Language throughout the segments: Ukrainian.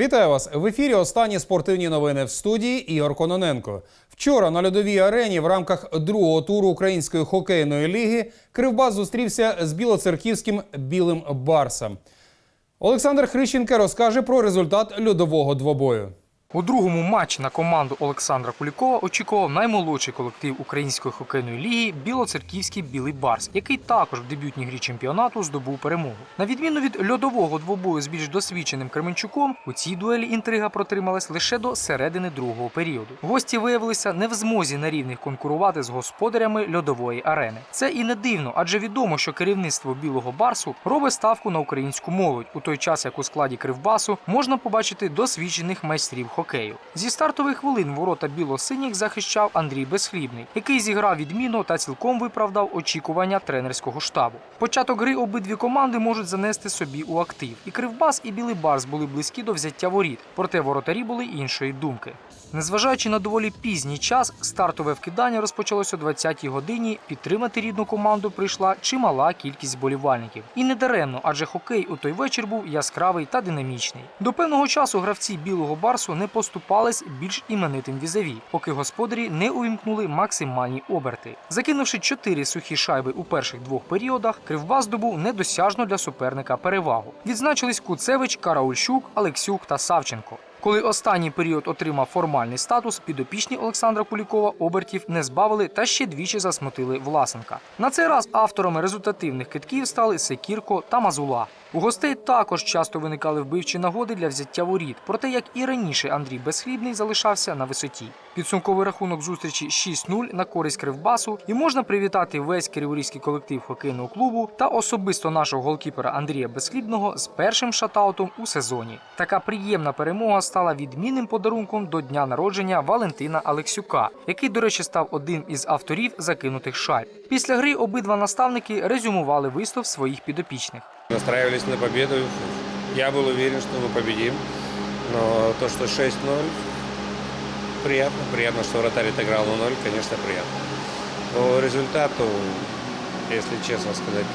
Вітаю вас в ефірі. Останні спортивні новини в студії Ігор Кононенко. Вчора на льодовій арені в рамках другого туру української хокейної ліги Кривбас зустрівся з білоцерківським білим Барсом. Олександр Хрищенко розкаже про результат льодового двобою. У другому матчі на команду Олександра Кулікова очікував наймолодший колектив української хокейної ліги Білоцерківський Білий Барс, який також в дебютній грі чемпіонату здобув перемогу. На відміну від льодового двобою з більш досвідченим Кременчуком, у цій дуелі інтрига протрималась лише до середини другого періоду. Гості виявилися не в змозі на рівних конкурувати з господарями льодової арени. Це і не дивно, адже відомо, що керівництво білого барсу робить ставку на українську молодь, у той час як у складі Кривбасу можна побачити досвідчених майстрів хокею. Зі стартових хвилин ворота біло-синіх захищав Андрій Безхлібний, який зіграв відмінно та цілком виправдав очікування тренерського штабу. Початок гри обидві команди можуть занести собі у актив. І Кривбас, і Білий Барс були близькі до взяття воріт, проте воротарі були іншої думки. Незважаючи на доволі пізній час, стартове вкидання розпочалося о 20-й годині. Підтримати рідну команду прийшла чимала кількість болівальників. І не даремно, адже хокей у той вечір був яскравий та динамічний. До певного часу гравці білого барсу не поступались більш іменитим візаві, поки господарі не увімкнули максимальні оберти. Закинувши чотири сухі шайби у перших двох періодах, Кривбас здобув недосяжну для суперника перевагу. Відзначились Куцевич, Караульщук, Алексюк та Савченко. Коли останній період отримав формальний статус, підопічні Олександра Кулікова обертів не збавили та ще двічі засмутили Власенка. На цей раз авторами результативних китків стали Секірко та Мазула. У гостей також часто виникали вбивчі нагоди для взяття воріт, проте як і раніше Андрій Безхлібний залишався на висоті. Підсумковий рахунок зустрічі 6-0 на користь Кривбасу, і можна привітати весь криворізький колектив хокейного клубу та особисто нашого голкіпера Андрія Безхлібного з першим шатаутом у сезоні. Така приємна перемога стала відмінним подарунком до дня народження Валентина Алексюка, який, до речі, став одним із авторів закинутих шайб. Після гри обидва наставники резюмували виступ своїх підопічних. Настраивались на победу. Я был уверен, что мы победим. Но то, что 6-0, приятно. Приятно, что вратарь отыграл на 0, конечно, приятно. По результату, если честно сказать,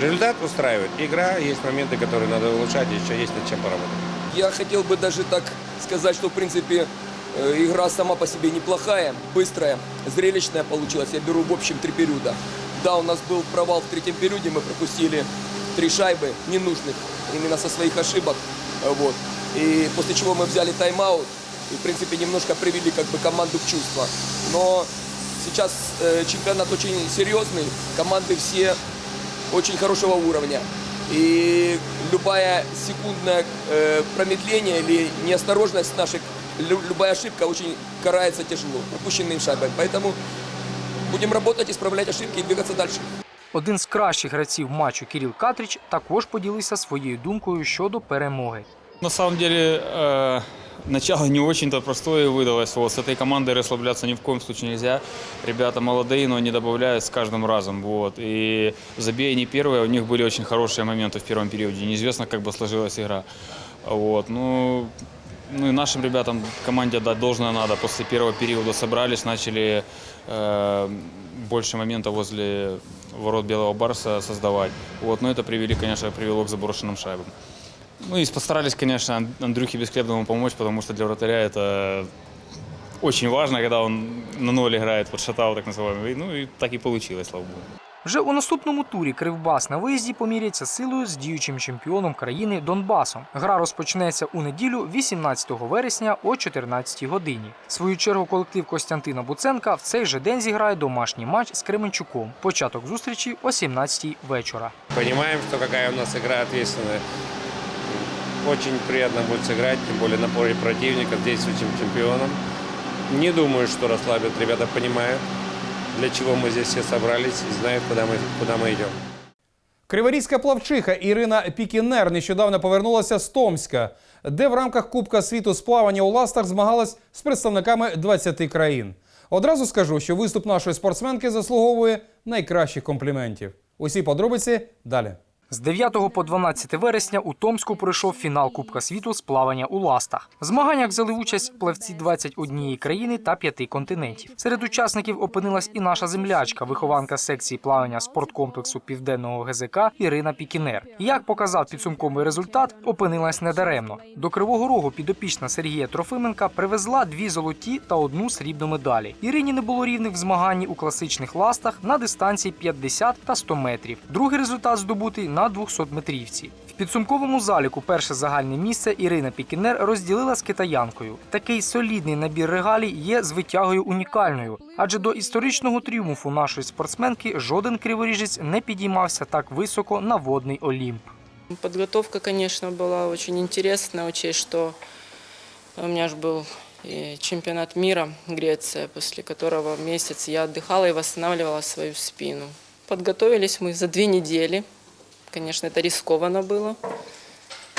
результат устраивает. Игра, есть моменты, которые надо улучшать, еще есть над чем поработать. Я хотел бы даже так сказать, что в принципе э, игра сама по себе неплохая, быстрая, зрелищная получилась. Я беру в общем три периода. Да, у нас был провал в третьем периоде, мы пропустили три шайбы ненужных, именно со своих ошибок. Э, Вот. И после чего мы взяли тайм-аут и, в принципе, немножко привели как бы команду в чувство. Но сейчас э, чемпионат очень серьезный, команды все очень хорошего уровня. И любая секундное э, промедление или неосторожность наших, лю- любая ошибка очень карается тяжело, упущенные шайбы. Поэтому будем работать, исправлять ошибки и двигаться дальше. Один з кращих гравців матчу Кіріл Катріч також поділився своєю думкою щодо перемоги. На самом деле, э, начало не очень-то простое выдалось. Вот, с этой командой расслабляться ни в коем случае нельзя. Ребята молодые, но они добавляют с каждым разом. Вот. И забей не первые, у них были очень хорошие моменты в первом периоде. Неизвестно, как бы сложилась игра. Вот. Ну, ну и нашим ребятам команде дать должное надо. После первого периода собрались, начали э, больше моментов возле ворот Белого Барса создавать. Вот. Но это привели, конечно, привело к заброшенным шайбам. Ну и постарались, конечно, Ан- Андрюхе Бесхлебному помочь, потому что для вратаря это очень важно, когда он на ноль играет, под шатау так называемый. Ну и так и получилось, слава богу. Вже у наступному турі Кривбас на виїзді поміряться силою з діючим чемпіоном країни Донбасом. Гра розпочнеться у неділю 18 вересня о 14 годині. В свою чергу колектив Костянтина Буценка в цей же день зіграє домашній матч з Кременчуком. Початок зустрічі о 17 вечора. Понимаем, что какая у нас игра ответственная. Очень приятно будет сыграть, тем более на поле противника действующим чемпионом. Не думаю, что расслабят. Ребята понимают, для чего мы здесь все собрались и знают, куда мы, куда мы идем. Криворізька плавчиха Ірина Пікінер нещодавно повернулася з Томська, де в рамках Кубка світу з плавання у ластах змагалась з представниками 20 країн. Одразу скажу, що виступ нашої спортсменки заслуговує найкращих компліментів. Усі подробиці далі. З 9 по 12 вересня у Томську пройшов фінал Кубка світу з плавання у ластах. В змаганнях взяли участь плавці 21 країни та 5 континентів. Серед учасників опинилась і наша землячка, вихованка секції плавання спорткомплексу Південного ГЗК Ірина Пікінер. Як показав підсумковий результат, опинилась недаремно. До Кривого Рогу підопічна Сергія Трофименка привезла дві золоті та одну срібну медалі. Ірині не було рівних в змаганні у класичних ластах на дистанції 50 та 100 метрів. Другий результат здобутий на 200 метрівці. В підсумковому заліку перше загальне місце Ірина Пікінер розділила з китаянкою. Такий солідний набір регалій є з витягою унікальною, адже до історичного тріумфу нашої спортсменки жоден криворіжець не підіймався так високо на водний Олімп. Подготовка, конечно, была очень интересная, учесть, что у меня же был и чемпионат мира Греция, после которого месяц я отдыхала и восстанавливала свою спину. Подготовились мы за две недели. Конечно, это рискованно было.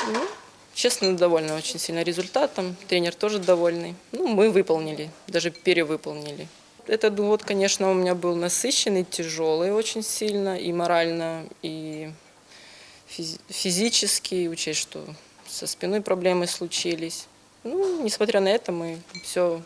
Ну, честно, довольна очень сильно результатом. Тренер тоже довольный. Ну, мы выполнили, даже перевыполнили. Этот год, конечно, у меня был насыщенный, тяжелый очень сильно и морально, и физи- физически, учесть, что со спиной проблемы случились. Ну, несмотря на это, мы все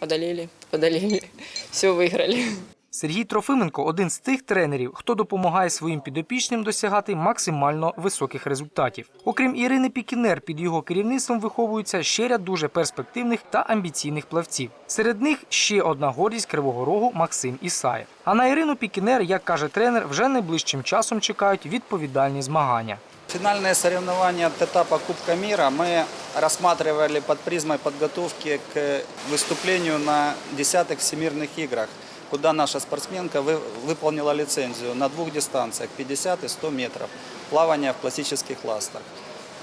одолели, подолели, все выиграли. Сергій Трофименко один з тих тренерів, хто допомагає своїм підопічним досягати максимально високих результатів. Окрім Ірини Пікінер, під його керівництвом виховується ще ряд дуже перспективних та амбіційних плавців. Серед них ще одна гордість Кривого Рогу Максим Ісаєв. А на Ірину Пікінер, як каже тренер, вже найближчим часом чекають відповідальні змагання. Финальные соревнования от этапа Кубка мира мы рассматривали под призмой подготовки к выступлению на десятых всемирных играх, куда наша спортсменка вы- выполнила лицензию на двух дистанциях 50 и 100 метров плавания в классических ластах.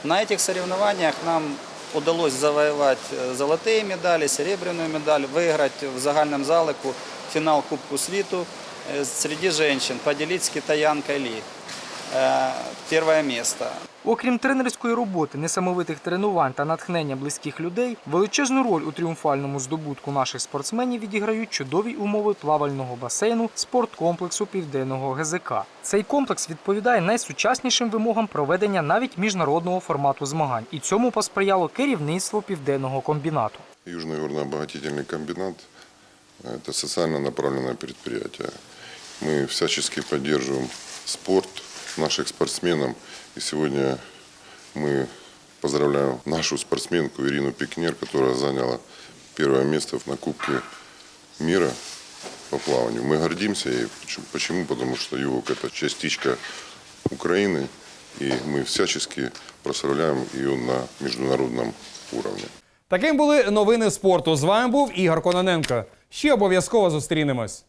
На этих соревнованиях нам удалось завоевать э, золотые медали, серебряную медаль, выиграть в загальном залику финал Кубку світу э, среди женщин, поделить с китаянкой Ли. Э, Первое место. Окрім тренерської роботи, несамовитих тренувань та натхнення близьких людей, величезну роль у тріумфальному здобутку наших спортсменів відіграють чудові умови плавального басейну спорткомплексу Південного ГЗК. Цей комплекс відповідає найсучаснішим вимогам проведення навіть міжнародного формату змагань, і цьому посприяло керівництво південного комбінату. Южный горно-обогатительный комбинат – это социально направленное предприятие. Мы всячески поддерживаем спорт наших спортсменов. И сегодня мы поздравляем нашу спортсменку Ирину Пикнер, которая заняла первое место на Кубке мира по плаванию. Мы гордимся ей. Почему? Почему? Потому что юг – это частичка Украины, и мы всячески прославляем ее на международном уровне. Таким були новини спорту. З вами був Ігор Кононенко. Ще обов'язково зустрінемось.